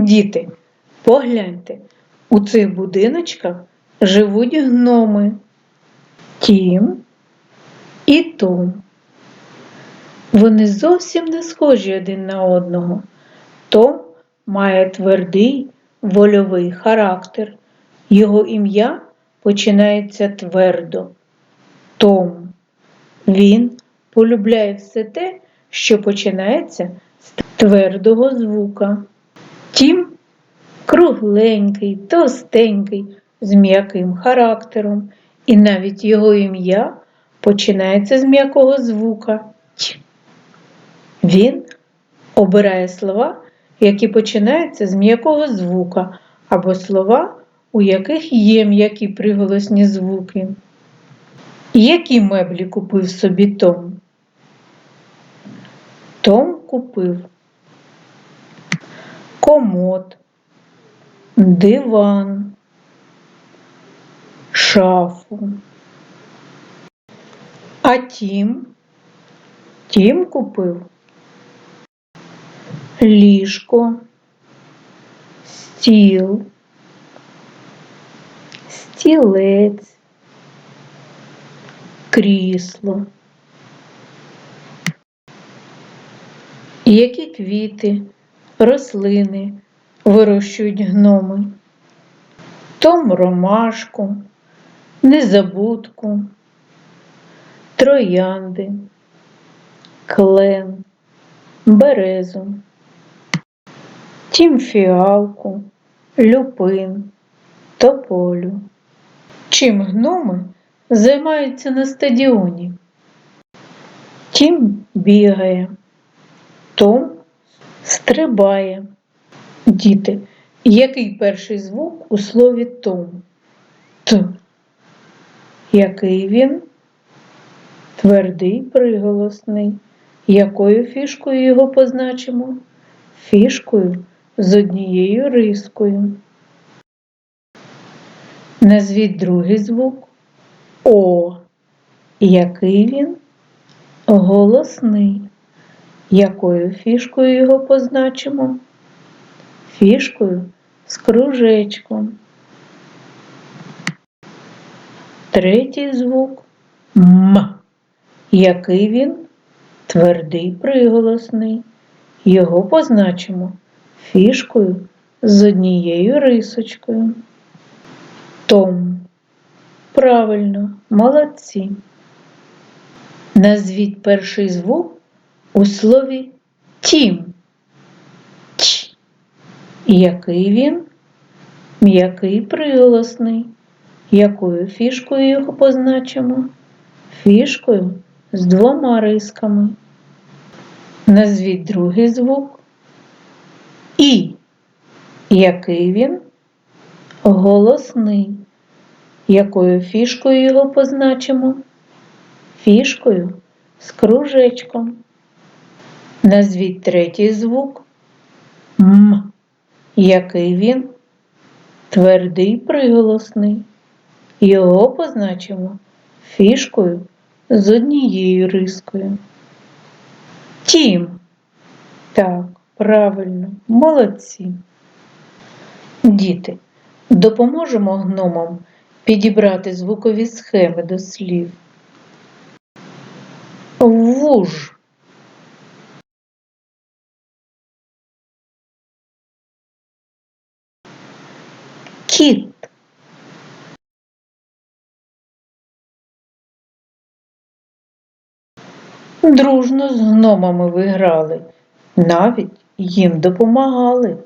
Діти, погляньте, у цих будиночках живуть гноми Тім і Том. Вони зовсім не схожі один на одного. Том має твердий вольовий характер. Його ім'я починається твердо. Том. Він полюбляє все те, що починається з твердого звука. Тім кругленький, товстенький, з м'яким характером, і навіть його ім'я починається з м'якого звука Т. Він обирає слова, які починаються з м'якого звука, або слова, у яких є м'які приголосні звуки. Які меблі купив собі Том? Том купив комод, диван, шафу. А Тім? Тім купив ліжко, стіл, стілець, крісло. Які квіти, рослини вирощують гноми? Том ромашку, незабудку, троянди, клен, березу, тім фіалку, люпин, тополю. Чим гноми займаються на стадіоні? Тім бігає, Том стрибає. Діти, який перший звук у слові Том? Т. Який він? Твердий приголосний. Якою фішкою його позначимо? Фішкою з однією рискою. Назвіть другий звук О. Який він? Голосний. Якою фішкою його позначимо? Фішкою з кружечком. Третій звук М. Який він? Твердий приголосний. Його позначимо фішкою з однією рисочкою. Том. Правильно, молодці. Назвіть перший звук у слові тім. Ч. Який він? М'який приголосний. Якою фішкою його позначимо? Фішкою з двома рисками. Назвіть другий звук. І. Який він? Голосний. Якою фішкою його позначимо? Фішкою з кружечком. Назвіть третій звук М. Який він? Твердий приголосний. Його позначимо фішкою з однією рискою. Тім. Так, правильно, молодці. Діти, допоможемо гномам підібрати звукові схеми до слів. Вуж. Кіт. Дружно з гномами виграли, навіть їм допомагали.